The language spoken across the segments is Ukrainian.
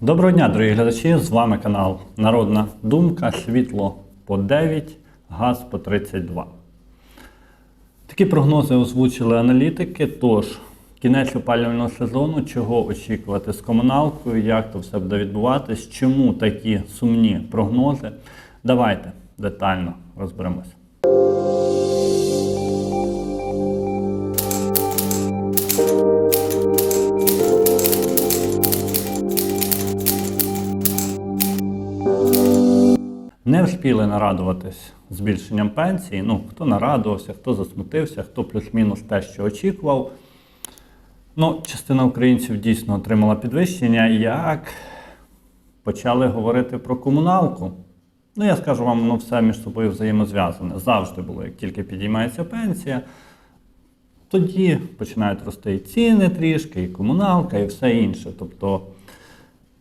Доброго дня, дорогі глядачі! З вами канал Народна Думка, світло по 9, газ по 32. Такі прогнози озвучили аналітики. Тож, кінець опалювального сезону, чого очікувати з комуналкою, як то все буде відбуватись, чому такі сумні прогнози. Давайте детально розберемося. Не встигли нарадуватись збільшенням пенсії. Ну, хто нарадувався, хто засмутився, хто плюс-мінус те, що очікував. Ну, частина українців дійсно отримала підвищення, як почали говорити про комуналку. Ну, я скажу вам, воно все між собою взаємозв'язане. Завжди було, як тільки підіймається пенсія, тоді починають рости і ціни трішки, і комуналка, і все інше. Тобто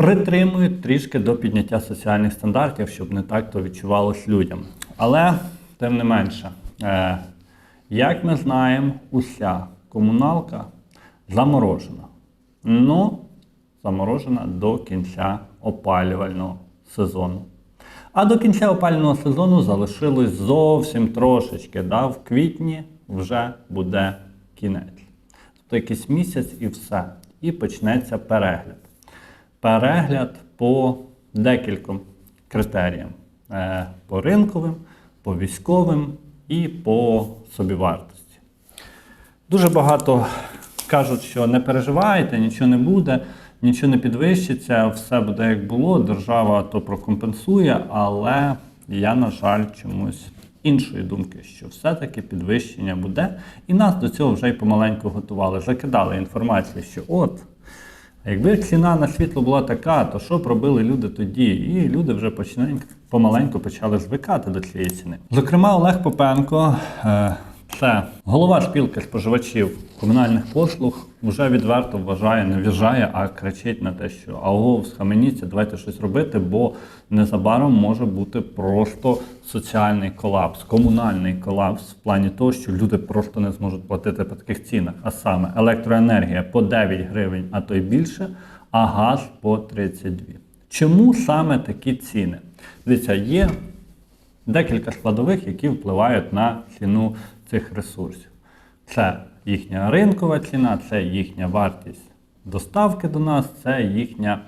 притримують трішки до підняття соціальних стандартів, щоб не так то відчувалось людям. Але, тим не менше, е, як ми знаємо, уся комуналка заморожена. Ну, заморожена до кінця опалювального сезону. А до кінця опалювального сезону залишилось зовсім трошечки. Да? В квітні вже буде кінець. Тобто якийсь місяць і все. І почнеться перегляд. Перегляд по декільком критеріям: Е, по ринковим, по військовим і по собівартості. Дуже багато кажуть, що не переживайте, нічого не буде, нічого не підвищиться, все буде як було, держава то прокомпенсує, але я, на жаль, чомусь іншої думки, що все-таки підвищення буде. І нас до цього вже й помаленьку готували. Закидали інформацію, що от. Якби ціна на світло була така, то що б робили люди тоді? І люди вже починають помаленьку почали звикати до цієї ціни. Зокрема, Олег Попенко, е, це голова спілки споживачів комунальних послуг, вже відверто вважає, не вважає, а кричить на те, що аго, схаменіться, давайте щось робити, бо незабаром може бути просто соціальний колапс, комунальний колапс в плані того, що люди просто не зможуть платити по таких цінах. А саме електроенергія по 9 гривень, а то й більше, а газ по 32. Чому саме такі ціни? Дивіться, є декілька складових, які впливають на ціну цих ресурсів. Це їхня ринкова ціна, це їхня вартість доставки до нас, це їхня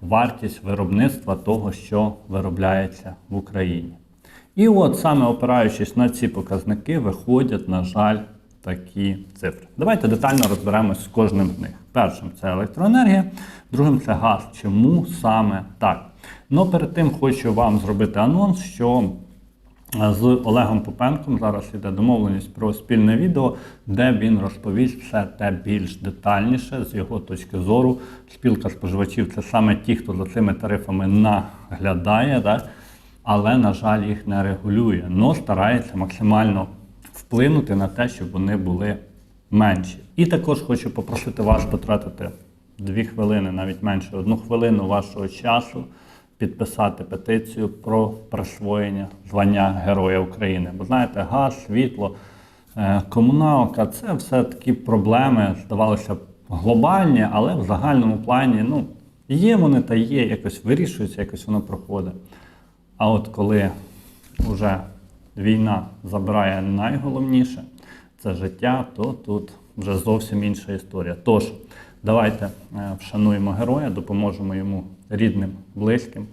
вартість виробництва того, що виробляється в Україні. І от саме опираючись на ці показники, виходять, на жаль, такі цифри. Давайте детально розберемось з кожним з них. Першим це електроенергія, другим це газ. Чому саме так? Ну перед тим хочу вам зробити анонс, що з Олегом Попенком зараз йде домовленість про спільне відео, де він розповість все те більш детальніше з його точки зору. Спілка споживачів це саме ті, хто за цими тарифами наглядає, да? але, на жаль, їх не регулює, але старається максимально вплинути на те, щоб вони були менші. І також хочу попросити вас потратити дві хвилини, навіть менше одну хвилину вашого часу підписати петицію про присвоєння звання Героя України. Бо знаєте, газ, світло, е, комуналка це все такі проблеми, здавалося б, глобальні, але в загальному плані ну, є вони та є, якось вирішуються, якось воно проходить. А от коли вже війна забирає найголовніше це життя, то тут вже зовсім інша історія. Тож, давайте е, вшануємо героя, допоможемо йому рідним, близьким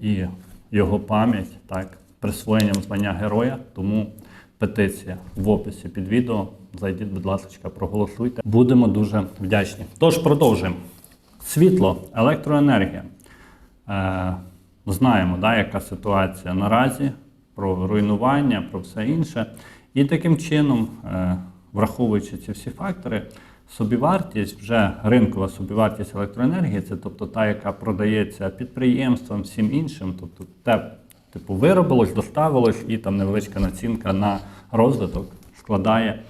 і його пам'ять, так, присвоєнням звання героя. Тому петиція в описі під відео. Зайдіть, будь ласка, проголосуйте. Будемо дуже вдячні. Тож продовжуємо. Світло, електроенергія. Е, знаємо, да, яка ситуація наразі, про руйнування, про все інше. І таким чином, е, враховуючи ці всі фактори, собівартість, вже ринкова собівартість електроенергії, це тобто та, яка продається підприємствам, всім іншим, тобто те, типу, виробилось, доставилось, і там невеличка націнка на розвиток складає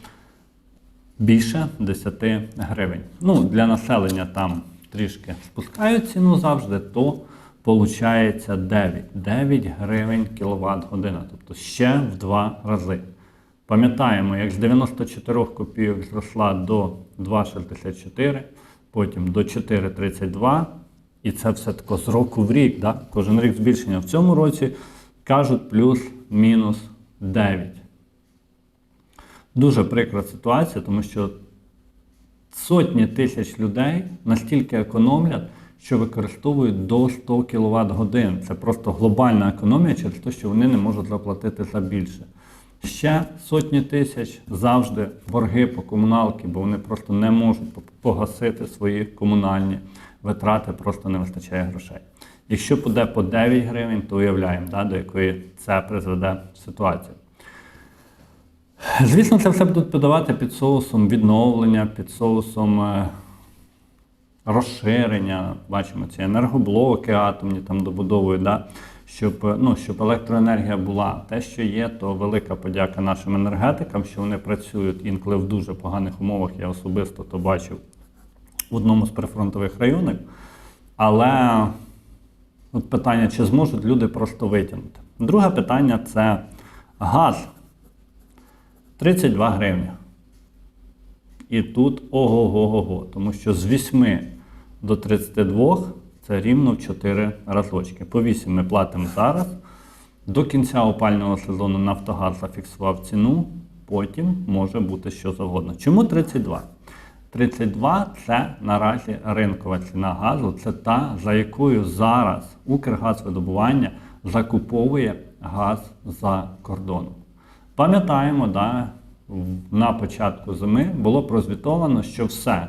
більше 10 гривень. Ну, для населення там трішки спускають ціну завжди, то виходить 9. 9 гривень кіловат година, тобто ще в два рази. Пам'ятаємо, як з 94 копійок зросла до 2,64, потім до 4,32 І це все тако з року в рік, да? кожен рік збільшення. В цьому році кажуть плюс-мінус 9. Дуже прикра ситуація, тому що сотні тисяч людей настільки економлять, що використовують до 100 кВт годин. Це просто глобальна економія через те, що вони не можуть заплатити за більше. Ще сотні тисяч завжди борги по комуналки, бо вони просто не можуть погасити свої комунальні витрати, просто не вистачає грошей. Якщо буде по 9 гривень, то уявляємо, да, до якої це призведе ситуація. Звісно, це все будуть подавати під соусом відновлення, під соусом е, розширення. Бачимо ці енергоблоки атомні там добудовують, да? Щоб, е, ну, щоб електроенергія була. Те, що є, то велика подяка нашим енергетикам, що вони працюють інколи в дуже поганих умовах. Я особисто то бачив в одному з прифронтових районів. Але от питання, чи зможуть люди просто витягнути. Друге питання це газ. 32 гривні. І тут ого-го-го-го, тому що з 8 до 32 це рівно в 4 разочки. По 8 ми платимо зараз. До кінця опального сезону Нафтогаз зафіксував ціну, потім може бути що завгодно. Чому 32? 32 це наразі ринкова ціна газу, це та, за якою зараз Укргазвидобування закуповує газ за кордоном. Пам'ятаємо, да, на початку зими було прозвітовано, що все.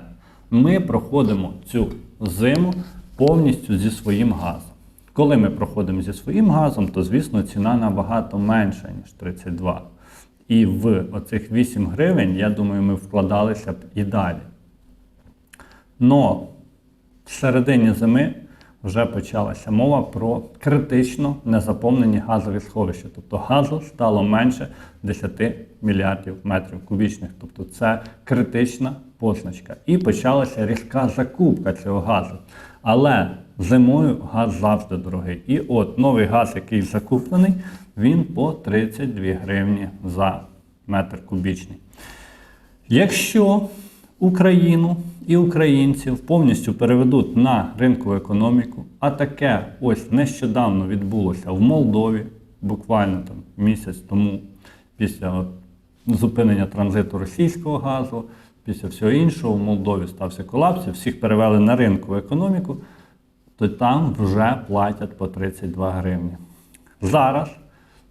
Ми проходимо цю зиму повністю зі своїм газом. Коли ми проходимо зі своїм газом, то звісно ціна набагато менша, ніж 32. І в оцих 8 гривень, я думаю, ми вкладалися б і далі. Но в середині зими вже почалася мова про критично незаповнені газові сховища. Тобто газу стало менше 10 мільярдів метрів кубічних. Тобто це критична позначка. І почалася різка закупка цього газу. Але зимою газ завжди дорогий. І от новий газ, який закуплений, він по 32 гривні за метр кубічний. Якщо Україну і українців повністю переведуть на ринкову економіку, а таке ось нещодавно відбулося в Молдові, буквально там місяць тому, після от зупинення транзиту російського газу, після всього іншого, в Молдові стався колапс, всіх перевели на ринкову економіку, то там вже платять по 32 гривні. Зараз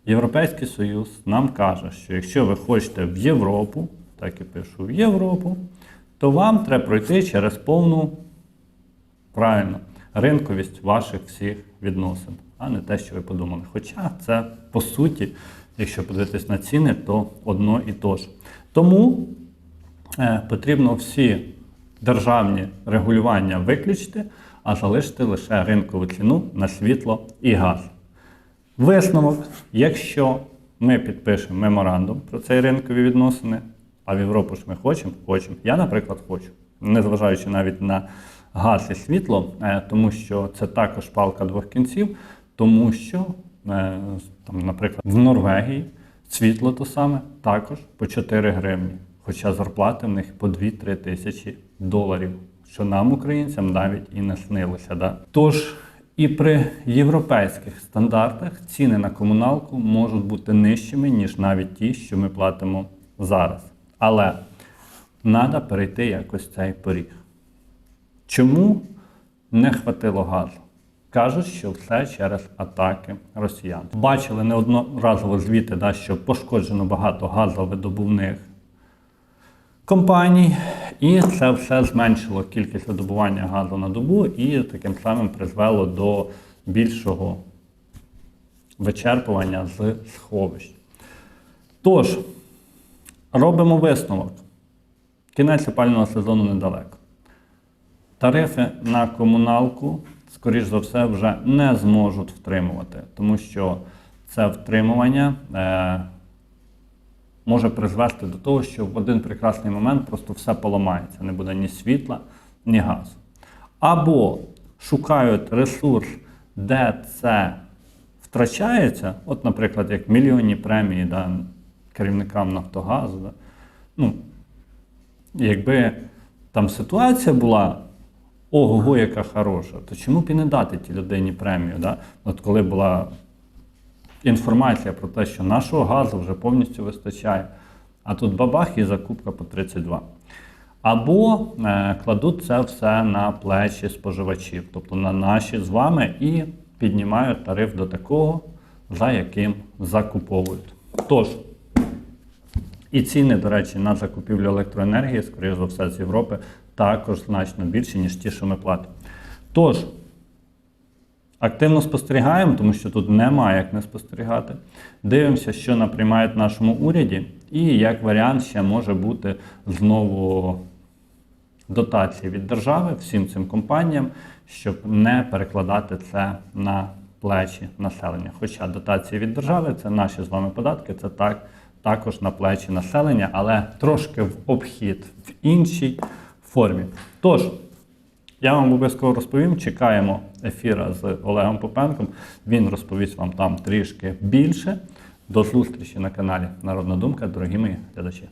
Європейський Союз нам каже, що якщо ви хочете в Європу, так і пишу в Європу, то вам треба пройти через повну правильно ринковість ваших всіх відносин, а не те, що ви подумали. Хоча це по суті, якщо подивитись на ціни, то одно і то ж. Тому потрібно всі державні регулювання виключити, а залишити лише ринкову ціну на світло і газ. Висновок, якщо ми підпишемо меморандум про цей ринкові відносини, а в Європу ж ми хочемо, хочемо. Я, наприклад, хочу, незважаючи навіть на газ і світло, е, тому що це також палка двох кінців, тому що, е, там, наприклад, в Норвегії світло то саме також по 4 гривні, хоча зарплати в них по 2-3 тисячі доларів, що нам, українцям, навіть і не снилося. Да? Тож і при європейських стандартах ціни на комуналку можуть бути нижчими, ніж навіть ті, що ми платимо зараз. Але треба перейти якось цей поріг. Чому не хватило газу? Кажуть, що все через атаки росіян. Бачили неодноразово звіти, да, що пошкоджено багато газовидобувних компаній, і це все зменшило кількість видобування газу на добу і таким самим призвело до більшого вичерпування з сховищ. Тож, робимо висновок. Кінець опального сезону недалеко. Тарифи на комуналку, скоріш за все, вже не зможуть втримувати, тому що це втримування е, може призвести до того, що в один прекрасний момент просто все поламається, не буде ні світла, ні газу. Або шукають ресурс, де це втрачається, от, наприклад, як мільйонні премії да, керівникам Нафтогазу. Да. Ну, якби там ситуація була ого, яка хороша. То чому б і не дати тій людині премію? Да? От коли була інформація про те, що нашого газу вже повністю вистачає, а тут бабах і закупка по 32. Або е, кладуть це все на плечі споживачів, тобто на наші з вами, і піднімають тариф до такого, за яким закуповують. Тож, і ціни, до речі, на закупівлю електроенергії, скоріш за все, з Європи, також значно більші, ніж ті, що ми платимо. Тож, активно спостерігаємо, тому що тут немає як не спостерігати. Дивимося, що наприймають в нашому уряді, і як варіант ще може бути знову дотації від держави всім цим компаніям, щоб не перекладати це на плечі населення. Хоча дотації від держави це наші з вами податки, це так, також на плечі населення, але трошки в обхід в іншій формі. Тож, я вам обов'язково розповім. Чекаємо ефіра з Олегом Попенком. Він розповість вам там трішки більше. До зустрічі на каналі Народна Думка, дорогі мої глядачі.